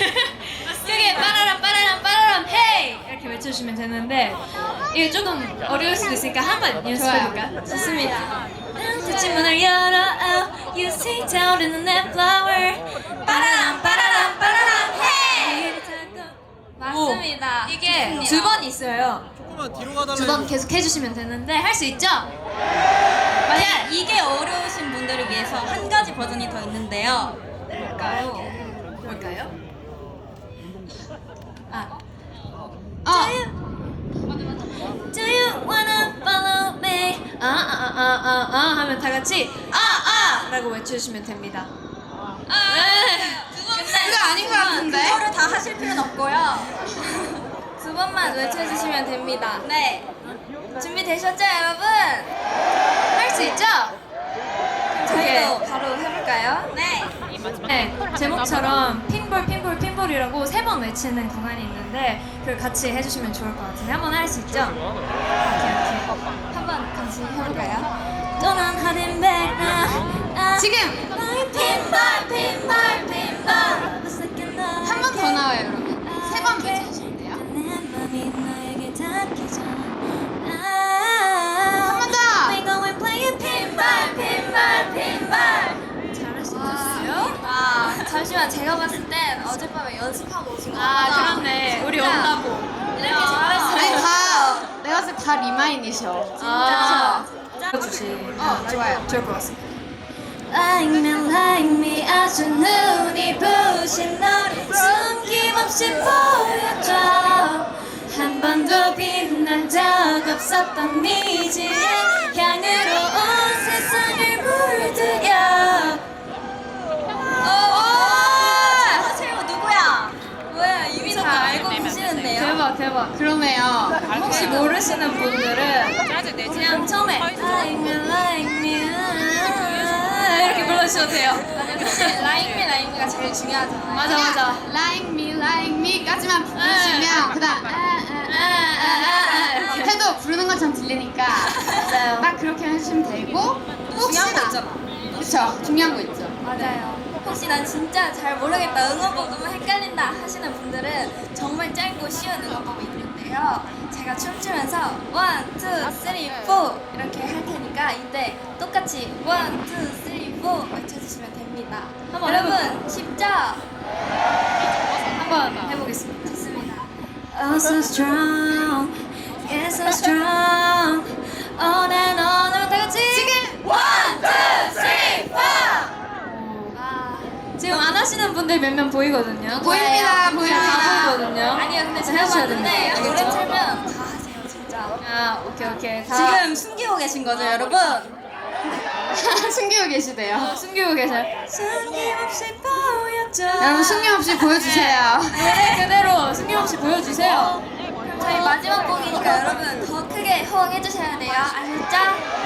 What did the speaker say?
크게 빠라람 빠라람 빠라람 헤이 이렇게 외쳐주시면 되는데 이게 조금 어려울 수도 있으니까 한번 연습해볼까? 좋습니다. 뒷문을 열어 oh, You see 타오르는 내 flower 빠라람 빠라람 빠라람 헤이 맞습니다. 이게 두 번 있어요. 조금만 뒤로 가달라. 두 번 계속 해주시면 되는데 할 수 있죠? 만약 이게 어려우신 분들을 위해서 한 가지 버전이 더 있는데요. 뭘까요? 뭘까요? 아. 어. Do you wanna follow me? 아, 아, 아, 아, 아, 아 하면 다 같이 아, 아! 라고 외쳐주시면 됩니다. 네. 그거 아닌 것 같은데? 그거를 다 하실 필요는 없고요. 두 번만 외쳐주시면 됩니다. 네. 준비되셨죠, 여러분? 할 수 있죠? 저희도 바로 해볼까요? 네. 네, 제목처럼 핀볼, 핀볼, 핀볼이라고 세 번 외치는 구간이 있는데 그걸 같이 해주시면 좋을 것 같은데 한번 할 수 있죠? 오케이, 오케이. 한번 같이 해볼까요? 또난 하딘 백나 지금 핀볼, 핀볼, 핀볼 잠시만 제가 봤을 땐 어젯밤에 연습하고 오신 거 아, 그렇네. 우리 온다고. 이렇게 아니, 잘했어요. 다, 내가 봤을 때 다 리마인이셔. 아, 주시. 어, 좋아요. 좋을 것 같습니다. Like me, like me, 아주 눈이 부신 너를 숨김없이 보여줘. 한 번도 빛난 적 없었던 네 지의 향으로 계시는데요? 대박, 대박. 그러네요. 혹시 모르시는 분들은 그냥 처음에 Like me, like me 이렇게 불러주셔도 돼요. 라인미 라인미가 제일 중요하잖아요. 맞아, 맞아. Like me, like me까지만 부르시면 그다음 아, 아, 아, 아, 아, 이렇게 해도 부르는 것처럼 들리니까 맞아요. 딱 그렇게 해주시면 되고 중요한 거 혹시나 있잖아. 그쵸 중요한 거 있죠. 맞아요. 혹시 난 진짜 잘 모르겠다, 응원법 너무 헷갈린다 하시는 분들은 정말 짧고 쉬운 응원법이 있는데요. 제가 춤추면서 원, 투, 쓰리, 포 이렇게 할 테니까 이때 똑같이 원, 투, 쓰리, 포 외쳐주시면 됩니다. 한번 여러분 쉽죠? 한번 해보겠습니다. 좋습니다. Oh, so strong, yeah, so strong. On and 분들 몇 명 보이거든요. 보입니다, 네, 보입니다. 보이거든요. 아니요, 근데 진짜 봤는데 노래 그렇죠? 틀면 다 하세요, 진짜. 아 오케이 오케이 다 지금 숨기고 계신 거죠, 아, 여러분? 숨기고 계시대요. 어, 숨기고 계세요. 숨김없이 보였죠. 여러분 숨김 없이 보여주세요. 노래 네. 네, 그대로 숨김없이 보여주세요. 저희 마지막 곡이니까 여러분 더 크게 호응해주셔야 돼요. 아셨죠?